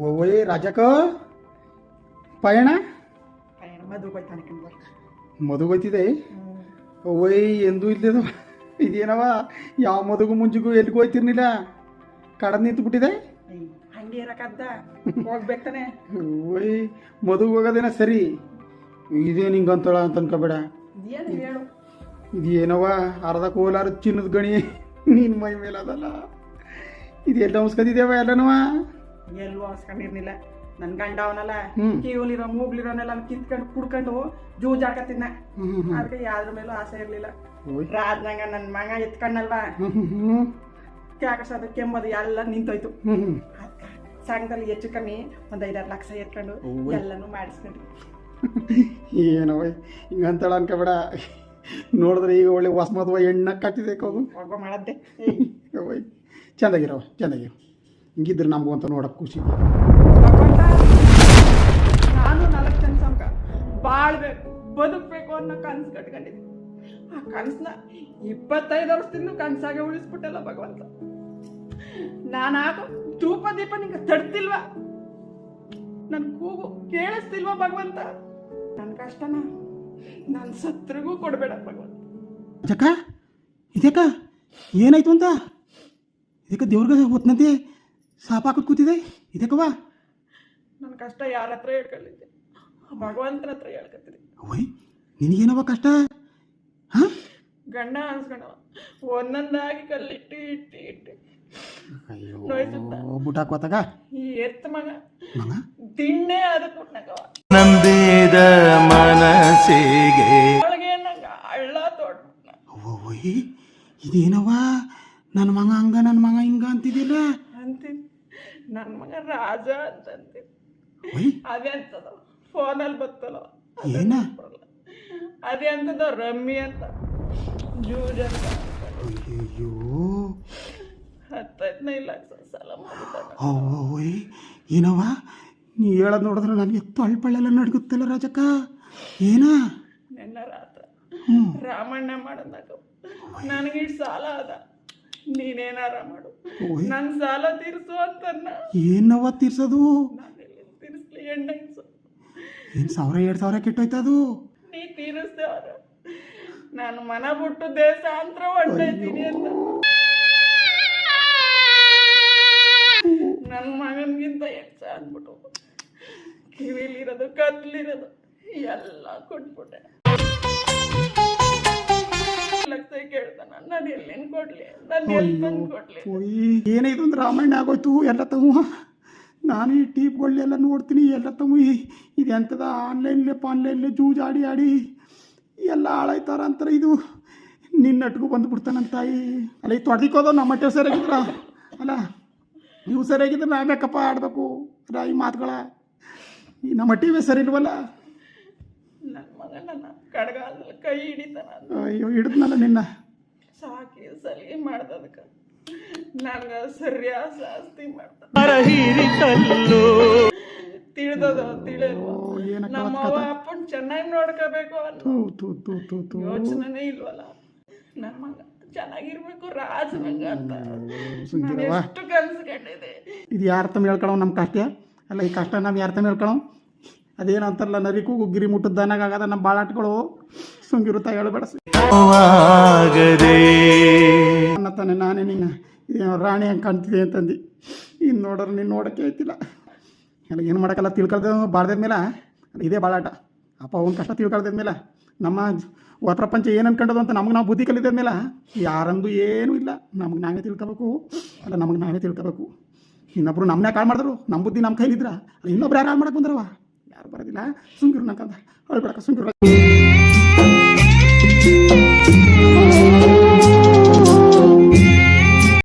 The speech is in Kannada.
ಓಯ್ ರಾಜಕ. ಪಯಣ? ಮದುಗೋಯ್ತಿದೆ ಓಯ್ ಎಂದೂ ಇಲ್ಲದ ಇದೇನವ? ಯಾವ ಮದುಗು ಮುಂಜಿಗೂ ಎಲ್ಲಿಗೂ ಹೋಯ್ತಿರ್ನಿಲ್ಲ? ಕಡದ್ ನಿಂತು ಬಿಟ್ಟಿದೆ ಹಂಗೆ ಇರಕದ್ದ ಹೋಗ್ಬೇಕಾನೆ ಓಯ್ ಮದುಗು ಹೋಗೋದೇನ ಸರಿ? ಇದೇನು ಹಿಂಗಂತಳ ಅಂತ ಅನ್ಕೋಬೇಡ. ಇದೇನವ? ಅರ್ಧ ಕೋಲಾರ ಚಿನ್ನದ ಗಣಿ. ನಿನ್ನ ಮೈ ಮೇಲೆ ಅದಲ್ಲ. ಇದೆಲ್ಲ ಉಸ್ಕದಿದ್ದೇವ ಎಲ್ಲನವ? ಎಲ್ಲೂ ಹಾಸ್ಕೊಂಡಿರ್ಲಿಲ್ಲ. ನನ್ ಗಂಡ ಅವನಲ್ಲ ಕೀವಲಿರೋ ಮೂಗ್ಲಿರೋನೆಲ್ಲ ಕಿತ್ಕೊಂಡು ಕುಡ್ಕೊಂಡು ಜೂಜಾಕತ್ತಿದ್ನ. ಅದಕ್ಕೆ ಯಾವ್ದ್ರ ಮೇಲೂ ಆಸೆ ಇರ್ಲಿಲ್ಲ. ರಾಜ್ನಾಗ ನನ್ನ ಮಗ ಎತ್ಕೊಂಡಲ್ವಾ? ಅದು ಕ್ಯಾಕಸೋದು ಕೆಮ್ಮದು ಎಲ್ಲ ನಿಂತೋಯ್ತು. ಸಂಘದಲ್ಲಿ ಹೆಚ್ಚು ಕಮ್ಮಿ ಒಂದ್ ಐದಾರು ಲಕ್ಷ ಎತ್ಕೊಂಡು. ಎಲ್ಲನೂ ಮಾಡಿಸ್ಕೊಂಡು ಏನೋ ಹಿಂಗಂತಳ ಅನ್ಕೋಬೇಡ. ನೋಡಿದ್ರೆ ಈಗ ಒಳ್ಳೆ ಹೊಸ್ಮತ್ವ ಎಣ್ಣ ಕಟ್ಟಿದೆ ಹೋಗು ಮಾಡದ್ದೆ. ಚಂದಾಗಿರ ಹಿಂಗಿದ್ರೆ ನಮಗೂ ಅಂತ ನೋಡಕ್ಕೆ ಖುಷಿ. ಭಗವಂತ, ನಾನು ನಾಲ್ಕು ಜನ ಸಂಕ ಬಾಳ್ಬೇಕು ಬದುಕ್ಬೇಕು ಅನ್ನೋ ಕನ್ಸು ಕಟ್ಕೊಂಡಿದ್ದೆ. ಆ ಕನಸನ್ನ ಇಪ್ಪತ್ತೈದು ವರ್ಷದಿಂದ ಕನಸಾಗೆ ಉಳಿಸ್ಬಿಟ್ಟಲ್ಲ ಭಗವಂತ. ನಾನು ಆಗೋ ಧೂಪ ದೀಪ ನಿಂಗೆ ತಡ್ತಿಲ್ವಾ? ನನ್ನ ಕೂಗು ಕೇಳಿಸ್ತಿಲ್ವಾ ಭಗವಂತ? ನನ್ನ ಕಷ್ಟನ ನನ್ನ ಸತ್ರಿಗೂ ಕೊಡಬೇಡ ಭಗವಂತ. ಜಕ್ಕ ಇದಕ್ಕ ಏನಾಯ್ತು ಅಂತ? ಇದಕ್ಕೆ ದೇವ್ರಿಗೆ ಹೊತ್ನಂತೆ? ಸಾಪ ಹಾಕೋದು ಕೂತಿದೆ ಇದಕ್ಕವಾ ನನ್ನ ಕಷ್ಟ ಯಾರ ಹತ್ರ ಹೇಳ್ಕೊಳ್ಳಿದ್ದೆ ಭಗವಂತನ ಹತ್ರ ಹೇಳ್ಕೊತೀನಿ ಓಯ್ ನಿನಗೇನವ ಕಷ್ಟ? ಹಾಂ? ಗಂಡ ಅನ್ಸ್ಕೊಂಡವ. ಒಂದೊಂದಾಗಿ ಕಲ್ಲಿಟ್ಟು ಇಟ್ಟು ಇಟ್ಟು. ಅಯ್ಯೋ ನೋಯ್ಸುತ್ತಾ? ಈ ಎತ್ತ ಮಗ. ಮಗ? ದಿಣ್ಣೆ ಅದಕ್ಕೆ ಕೊಟ್ನಗವ ನಂಬಿದ ಮನಸ್ಸಿಗೆ. ಒಳಗೆ ನಂಗೆ ಹಳ್ಳ ತೋಡ್ಬಿಟ್ನ ಓಯ್ ಇದೇನವ ನನ್ನ ಮಗ ಹಂಗ ನನ್ನ ಮಗ ಹಿಂಗ ಅಂತಿದ್ದಿಲ್ಲ ಅಂತೀನಿ ನನ್ನ ಮಗ ರಾಜ ಓಯ್. ಅದೇ ಅಂತದ. ಫೋನಲ್ಲಿ ಬತ್ತಲ್ಲ. ಏನ? ಅದೇ ಅಂತದ ರಮ್ಮಿ ಅಂತ. ಜೂಜ್ ಅಂತ. ಅಯ್ಯೋ ಹತ್ತೈದನೇ ಲಕ್ಷ ಸಾಲ ಮಾಡಿದ್ದಾನ. ಓಯ್ ಏನವ ನೀ ಹೇಳೋದು ನೋಡಿದ್ರೆ ನನಗೆ ತೊಳ್ಪಳ್ಳೆಲ್ಲ ನಡ್ಗುತ್ತಲ್ಲ ರಾಜಕ್ಕ? ಏನ? ನಿನ್ನ ರಾತ್ರ ರಾಮಣ್ಣ ಮಾಡಂದಾಗ ನನಗೆ ಸಾಲ ಅದ. ನೀನೇನಾರ ಮಾಡು. ನನ್ನ ಸಾಲ ತೀರಿಸು ಅಂತ ಏನವ ತೀರ್ಸೋದು? ನಾನು ತೀರಿಸ್ಲಿ ಹೆಣ್ಣಂಗ್ಸು ಏನು ಸಾವಿರ ಎರಡು ಸಾವಿರ ಕೆಟ್ಟೋಯ್ತದು ನೀ ತೀರಿಸ್ದೆ ಅವ್ರ. ನಾನು ಮನ ಬಿಟ್ಟು ದೇಶಾಂತರ ಹೊಂಟೈತೀನಿ ಅಂತ. ನನ್ನ ಮಗನ್ಗಿಂತ ಹೆಚ್ಚ ಅಂದ್ಬಿಟ್ಟು ಕಿವಿಲಿರೋದು ಕತ್ಲಿರೋದು ಎಲ್ಲ ಕೊಟ್ಬಿಟ್ಟೆ. ಲಕ್ಷ ಕೇಳ್ತಾನ ನಾನು ಎಲ್ಲಿಂದ ಕೊಡ್ಲಿ? ನಾನು ಎಲ್ಲಿ ತಂದು ಕೊಡ್ಲಿ? ಓಯ್ ಏನಾಯ್ತು ಅಂದ್ರೆ ರಾಮಾಯಣ ಆಗೋಯ್ತು ಎಲ್ಲ ತಮ್ಮ ನಾನು ಈ ಟೀಪ್ಗಳೆಲ್ಲ ನೋಡ್ತೀನಿ ಎಲ್ಲ ತಮ್ಮ ಇದು ಎಂಥದ ಆನ್ಲೈನ್ಲೆ ಆನ್ಲೈನ್ಲೆ ಜೂಜ್ ಆಡಿ ಆಡಿ. ಎಲ್ಲ ಹಾಳಾಯ್ತಾರ ಅಂತಾರೆ ಇದು. ನಿನ್ನ ನಿನ್ನಟ್ಗೂ ಬಂದುಬಿಡ್ತಾನಂತ ತಾಯಿ. ಅಲ್ಲ ಈ ತೊಡ್ದಿಕ್ಕೋದು ನಮ್ಮ ಮಟ್ಟೆ ಸರಿಯಾಗಿದ್ರ? ಅಲ್ಲ ನೀವು ಸರಿಯಾಗಿದ್ರೆ ನಾನು ಬೇಕಪ್ಪ ಆಡಬೇಕು ರಾಯಿ ಮಾತುಗಳ. ಈ ನಮ್ಮ ಟಿವಿ ಸರಿ ಇಲ್ವಲ್ಲ? ನನ್ನ ಮಗ ನನ್ನ ಕಡಗಾಲದಲ್ಲಿ ಕೈ ಹಿಡಿತಾನ ಅಯ್ಯೋ ಹಿಡಿದ್ನಲ್ಲ ನಿನ್ನ? ಸಾಕಿ ಸಲಿಗೆ ಮಾಡ್ದದಕ್ಕೆ. ನನಗೆ ಸರಿಯಾದ ಶಾಸ್ತಿ ಮಾಡ್ತಾನೆ ತಿಳಿದದ ಏನಕ್ಕ ನಮ್ಮ ಅವ್ವ ಅಪ್ಪನ್ ಚೆನ್ನಾಗಿ ನೋಡ್ಕೋಬೇಕು ಅನ್ನೋ ತೂ ತೂ ತೂ ತೂ ತೂ ಯೋಚನೆನೇ ಇಲ್ವಲ್ಲ. ನನ್ನ ಮಗ ಚೆನ್ನಾಗಿರ್ಬೇಕು ರಾಜನಂಗ ಅಂತ. ನಾನು ಸುಂದರವಾ ಎಷ್ಟು ಕನ್ಸ್ಕೊಂಡಿದೆ ಇದು ಯಾರ ತಮ್ಮ ಹೇಳ್ಕೊಳೋ ನಮ್ಮ ಕಷ್ಟ ಅಲ್ಲ ಈ ಕಷ್ಟ ನಾವು ಯಾರ ತಮ್ಮ ಹೇಳ್ಕೊಳವ್? ಅದೇನು ನರಿ ಕೂಗು ಗಿರಿ ಮುಟ್ಟದ ದನಾಗ ಆಗದ ನಮ್ಮ ಬಾಳಾಟಗಳು. ಸುಂಗಿರುತ್ತಾ ಹೇಳಬೇಡ ಅನ್ನತಾನೆ ನಾನೇ ನಿನ್ನ ರಾಣಿ ಹಂಗೆ ಕಾಣ್ತಿದ್ದೆ ಅಂತಂದು. ಇನ್ನು ನೋಡೋರು ನೀನು ನೋಡೋಕೆ ಆಯ್ತಿಲ್ಲ. ನನಗೆ ಏನು ಮಾಡೋಕ್ಕಲ್ಲ ತಿಳ್ಕೊಳ್ದೆ ಬಾಳ್ದಿದ್ಮೇಲೆ ಅಲ್ಲಿ ಇದೇ ಬಾಳಾಟ. ಅಪ್ಪ ಅವ್ನ ಕಷ್ಟ ತಿಳ್ಕೊಳ್ದಿದ್ಮೇಲೆ ನಮ್ಮ ಹೊರ ಪ್ರಪಂಚ ಏನು ಅನ್ಕೊಂಡದು ಅಂತ ನಮ್ಗೆ ನಾವು ಬುದ್ಧಿ ಕಲಿತಿದ್ಮೇಲೆ ಯಾರಂದು ಏನೂ ಇಲ್ಲ. ನಮ್ಗೆ ನಾವೇ ತಿಳ್ಕೊಬೇಕು. ಅಲ್ಲ ನಮಗೆ ನಾವೇ ತಿಳ್ಕೊಬೇಕು. ಇನ್ನೊಬ್ರು ನಮ್ಮನ್ನೇ ಕಾಳು ಮಾಡಿದ್ರು. ನಮ್ಮ ಬುದ್ಧಿ ನಮ್ಮ ಕೈಲಿದ್ರ. ಅಲ್ಲ ಇನ್ನೊಬ್ರು ಯಾರು ಹಾಳು ಮಾಡಕ್ಕೆ ಬಂದ್ರವ? ಯಾರು ಬರೋದಿಲ್ಲ. ಸುಂಗಿರು ನಂಕಂದ ಹೇಳ್ಬೇಡಕ್ಕ ಸುಂಗಿರು